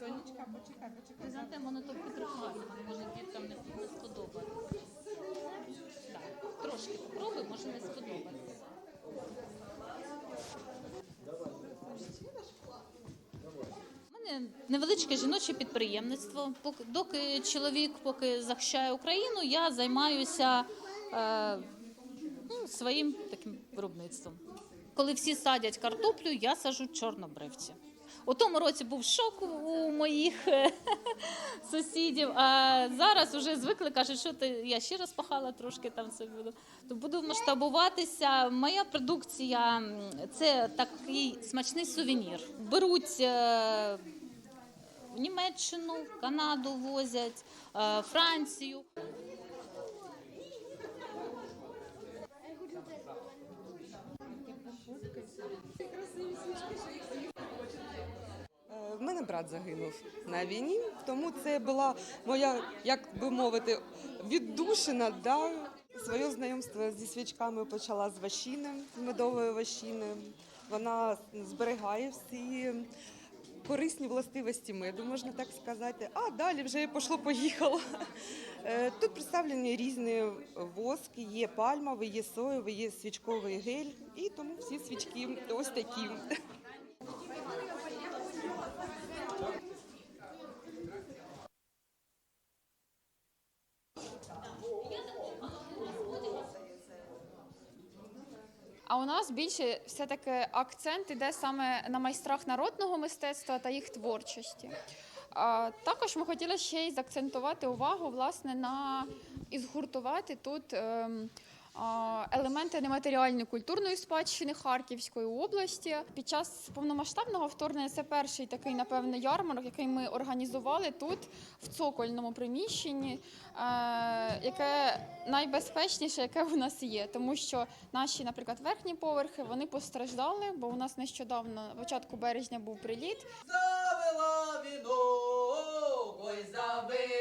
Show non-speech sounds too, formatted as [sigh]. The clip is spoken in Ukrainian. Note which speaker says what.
Speaker 1: Сонечка, почекай, почекай. Ми знатимо на то потримаємо, може діткам не сподобається. Невеличке жіноче підприємництво. Доки чоловік поки захищає Україну, я займаюся е, ну, своїм таким виробництвом. Коли всі садять картоплю, я сажу чорнобривці. У тому році був шок у моїх е, [laughs] сусідів, а зараз вже звикли, кажуть, що ти я ще раз пахала трошки там собі буду. То буду масштабуватися. Моя продукція це такий смачний сувенір. Беруть е, Німеччину, Канаду возять, е, Францію.
Speaker 2: Е, В мене брат загинув на війні, тому це була моя, як би мовити, віддушина. Да? Своє знайомство зі свічками почала з ващини, з медової ващини. Вона зберігає всі корисні властивості меду, можна так сказати. А далі вже пошло-поїхало. Е, Тут представлені різні воски, є пальмовий, є соєвий, є свічковий гель, і тому всі свічки ось такі.
Speaker 3: А у нас більше все-таки акцент іде саме на майстрах народного мистецтва та їх творчості. Також ми хотіли ще й заакцентувати увагу власне на і згуртувати тут. ем, Елементи нематеріальної культурної спадщини Харківської області під час повномасштабного вторгнення це перший такий, напевно, ярмарок, який ми організували тут, в цокольному приміщенні, е, яке найбезпечніше, яке у нас є, тому що наші, наприклад, верхні поверхи вони постраждали, бо у нас нещодавно, на початку березня, був приліт.
Speaker 4: завела вінок, ой, забила